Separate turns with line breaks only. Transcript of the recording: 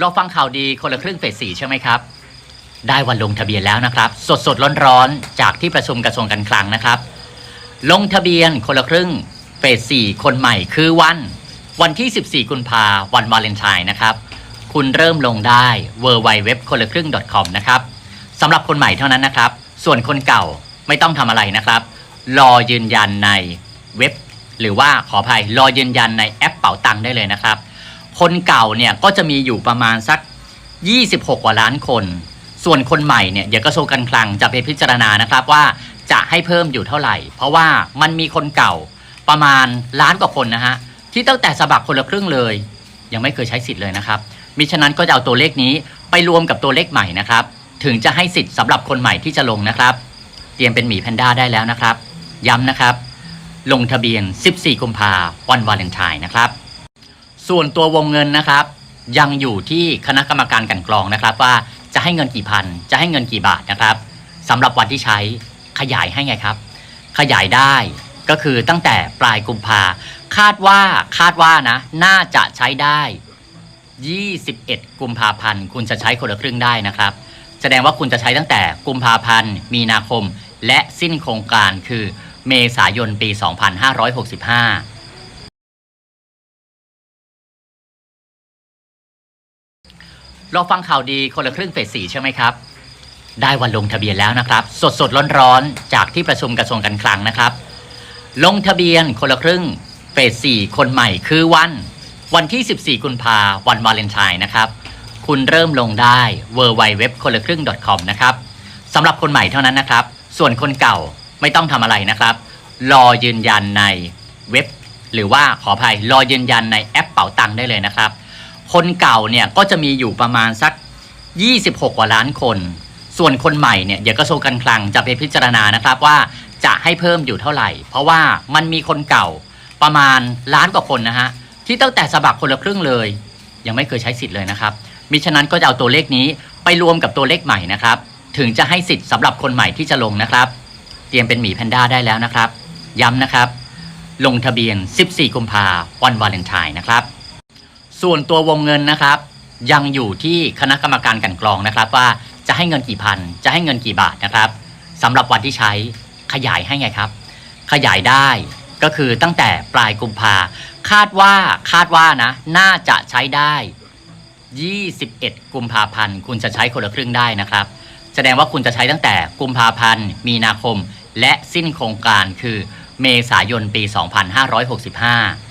เราฟังข่าวดีคนละครึ่งเฟสสี่ใช่ไหมครับ ได้วันลงทะเบียนแล้วนะครับ สดสดร้อนร้อนจากที่ประชุมกระทรวงการคลังนะครับ ลงทะเบียนคนละครึ่งเฟสสี่คนใหม่คือวันวันที่ 14 กุมภาวันวาเลนไทน์นะครับ คุณเริ่มลงได้ w w w คนละครึ่ง .com นะครับสำหรับคนใหม่เท่านั้นนะครับ ส่วนคนเก่าไม่ต้องทำอะไรนะครับ รอยืนยันในเว็บ หรือว่าขออภัยรอยืนยันในแอปเป๋าตังค์ได้เลยนะครับ คนเก่าเนี่ยก็จะมีอยู่ประมาณสัก 26 กว่าล้านคน ส่วนคนใหม่เนี่ยเดี๋ยวกระทรวงการคลังจะไปพิจารณานะครับว่าจะให้เพิ่มอยู่เท่าไหร่ เพราะว่ามันมีคนเก่าประมาณล้านกว่าคนนะฮะที่ตั้งแต่สมัครคนละครึ่งเลย ยังไม่เคยใช้สิทธิ์เลยนะครับมิฉะนั้นก็จะเอาตัวเลขนี้ไปรวมกับตัวเลขใหม่นะครับ ถึงจะให้สิทธิ์สำหรับคนใหม่ที่จะลงนะครับ เตรียมเป็นหมีแพนด้าได้แล้วนะครับ ย้ำนะครับ ลงทะเบียน 14 กุมภาวันวาเลนไทน์นะครับ ส่วนตัววงเงินนะครับ ยังอยู่ที่คณะกรรมการกันกรองนะครับ ว่าจะให้เงินกี่พัน จะให้เงินกี่บาทนะครับสำหรับวันที่ใช้ขยายให้ไงครับ ขยายได้ก็คือตั้งแต่ปลายกุมภาคาดว่าคาดว่านะ น่าจะใช้ได้ 21 กุมภาพันธ์ คุณจะใช้คนละครึ่งได้นะครับ แสดงว่าคุณจะใช้ตั้งแต่กุมภาพันธ์ มีนาคม และสิ้นโครงการคือเมษายนปี 2565 เราฟังข่าวดีคนละครึ่งเฟสสี่ใช่ไหมครับ ได้วันลงทะเบียนแล้วนะครับ สดสดร้อนร้อนจากที่ประชุมกระทรวงการคลังนะครับ ลงทะเบียนคนละครึ่งเฟสสี่คนใหม่คือวันวันที่ 14 กุมภาวันวาเลนไทน์นะครับ คุณเริ่มลงได้ w w w คนละครึ่ง .com นะครับสำหรับคนใหม่เท่านั้นนะครับ ส่วนคนเก่าไม่ต้องทำอะไรนะครับ รอยืนยันในเว็บ หรือว่าขออภัยรอยืนยันในแอปเป๋าตังค์ได้เลยนะครับ คนเก่าเนี่ยก็จะมีอยู่ประมาณสัก 26 กว่าล้านคน ส่วนคนใหม่เนี่ยเดี๋ยวกระทรวงการคลังจะไปพิจารณานะครับว่าจะให้เพิ่มอยู่เท่าไหร่ เพราะว่ามันมีคนเก่าประมาณล้านกว่าคนนะฮะที่ตั้งแต่สมัครคนละครึ่งเลย ยังไม่เคยใช้สิทธิ์เลยนะครับมิฉะนั้นก็จะเอาตัวเลขนี้ไปรวมกับตัวเลขใหม่นะครับ ถึงจะให้สิทธิ์สำหรับคนใหม่ที่จะลงนะครับ เตรียมเป็นหมีแพนด้าได้แล้วนะครับ ย้ำนะครับ ลงทะเบียน 14 กุมภาวันวาเลนไทน์นะครับ ส่วนตัววงเงินนะครับ ยังอยู่ที่คณะกรรมการกันกรองนะครับ ว่าจะให้เงินกี่พัน จะให้เงินกี่บาทนะครับสำหรับวันที่ใช้ขยายให้ไงครับ ขยายได้ก็คือตั้งแต่ปลายกุมภาคาดว่าคาดว่านะ น่าจะใช้ได้ 21 กุมภาพันธ์คุณจะใช้คนละครึ่งได้นะครับ แสดงว่าคุณจะใช้ตั้งแต่กุมภาพันธ์ มีนาคม และสิ้นโครงการคือเมษายนปี 2565